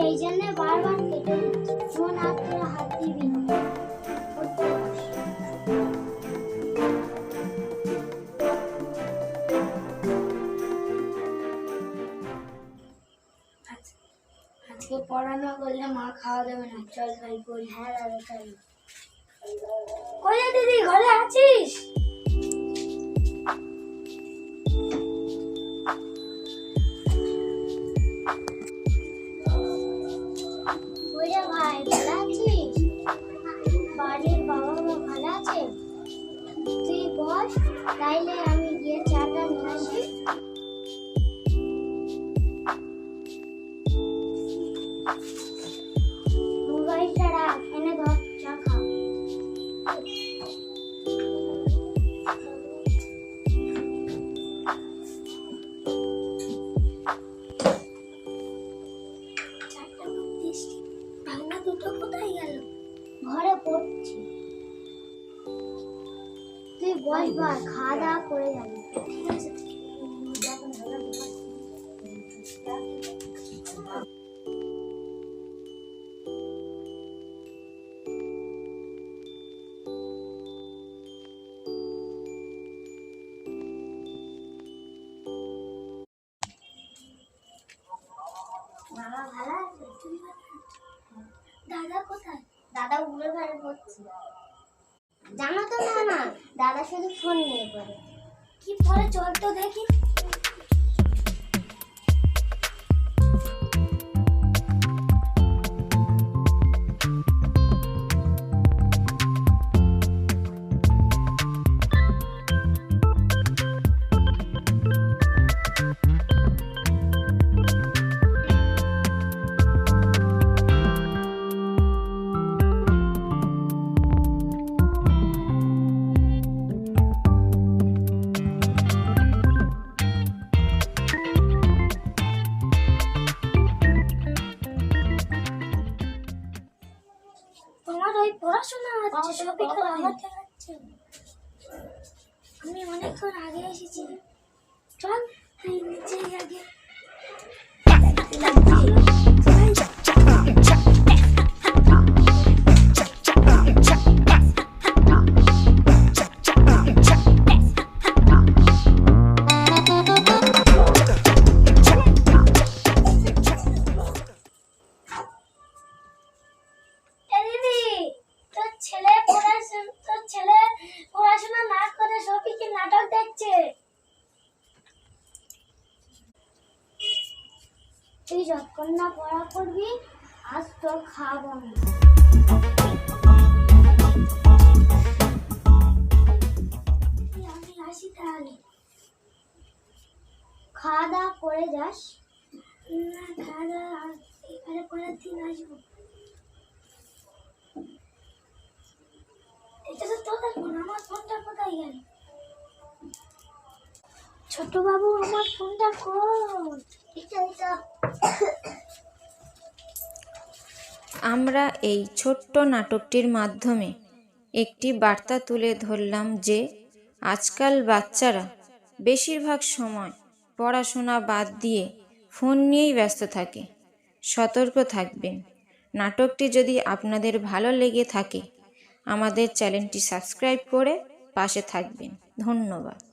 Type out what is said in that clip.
সেই জন্য বারবার কেটে ফোন আর হাত দিবি আজকে পড়ানো করলে মা খাওয়া দেবে না। চল ভাই করি হ্যাঁ দাদা চল দিদি ঘরে আছিস? তুই বস তাইলে আমি গিয়ে চাটা নিয়ে আসি মোবাইলটা তুই বস বা খাওয়া দাওয়া করে যাবি ঠিক আছে? দাদা কোথায় দাদা উড়ে ঘরে পড়ছে জানো তো না দাদা শুধু ফোন নিয়ে পড়ে কি পরে চল তো দেখি। তোমার ওই পড়াশোনা হচ্ছে সবই তো আমাকে হচ্ছে। আমি অনেকক্ষণ আগে এসেছি। চল নিচে আগে। তুই যতক্ষণ না পড়া করবি, আজ তোর আমি আমি আসি তাহলে। খাওয়া দাওয়া করে যাস। না খাওয়া দাওয়া দিন আসব। ফোনটা কোথায় ছোট বাবু আমার ফোনটা এটা আমরা এই ছোট্ট নাটকটির মাধ্যমে একটি বার্তা তুলে ধরলাম যে, আজকাল বাচ্চারা বেশিরভাগ সময় পড়াশোনা বাদ দিয়ে ফোন নিয়েই ব্যস্ত থাকে, সতর্ক থাকবেন। নাটকটি যদি আপনাদের ভালো লেগে থাকে, আমাদের চ্যানেলটি সাবস্ক্রাইব করে পাশে থাকবেন। ধন্যবাদ।